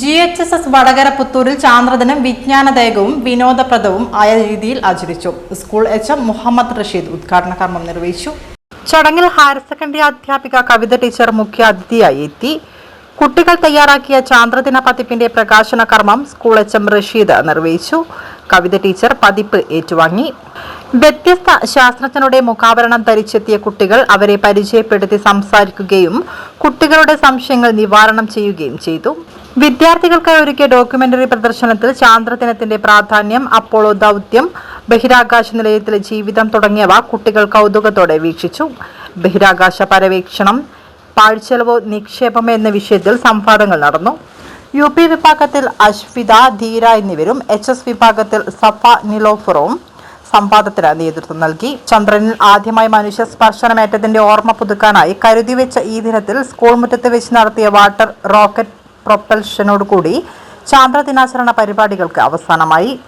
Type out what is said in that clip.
G H S S Vadakara പുത്തൂരിൽ ചാന്ദ്രദിനം വിജ്ഞാനദായകവും വിനോദപ്രദവും ആയ രീതിയിൽ ആചരിച്ചു. School H M Muhammad Rasheed ഉദ്ഘാടന കർമ്മം നിർവഹിച്ചു. ചടങ്ങിൽ ഹയർ സെക്കൻഡറി അധ്യാപിക കവിത ടീച്ചർ മുഖ്യ അതിഥിയായി എത്തി. കുട്ടികൾ തയ്യാറാക്കിയ ചാന്ദ്രദിന പതിപ്പിന്റെ പ്രകാശന കർമ്മം സ്കൂൾ എച്ച് എം റഷീദ് നിർവഹിച്ചു. കവിത ടീച്ചർ പതിപ്പ് ഏറ്റുവാങ്ങി. വ്യത്യസ്ത ശാസ്ത്രജ്ഞരുടെ മുഖാവരണം ധരിച്ചെത്തിയ കുട്ടികൾ അവരെ പരിചയപ്പെടുത്തി സംസാരിക്കുകയും കുട്ടികളുടെ സംശയങ്ങൾ നിവാരണം ചെയ്യുകയും ചെയ്തു. വിദ്യാർത്ഥികൾക്കായി ഒരുക്കിയ ഡോക്യുമെന്ററി പ്രദർശനത്തിൽ ചാന്ദ്രദിനത്തിന്റെ പ്രാധാന്യം അപ്പോളോ ദൗത്യം ബഹിരാകാശ നിലയത്തിലെ ജീവിതം തുടങ്ങിയവ കുട്ടികൾ കൗതുകത്തോടെ വീക്ഷിച്ചു. ബഹിരാകാശ പര്യവേക്ഷണം പാഴ്ചെലവോ നിക്ഷേപം എന്ന വിഷയത്തിൽ സംവാദങ്ങൾ നടന്നു. യു പി വിഭാഗത്തിൽ അശ്വിത ധീര എന്നിവരും എച്ച് എസ് വിഭാഗത്തിൽ സഫ നിലോഫറും സംവാദത്തിന് നേതൃത്വം നൽകി. ചന്ദ്രനിൽ ആദ്യമായി മനുഷ്യ സ്പർശനമേറ്റതിന്റെ ഓർമ്മ പുതുക്കാനായി കരുതി വെച്ച ഈ ദിനത്തിൽ സ്കൂൾ മുറ്റത്ത് വെച്ച് നടത്തിയ വാട്ടർ റോക്കറ്റ് പ്രൊപ്പൽഷനോടുകൂടി ചാന്ദ്രദിനാചരണ പരിപാടികൾക്ക് അവസാനമായി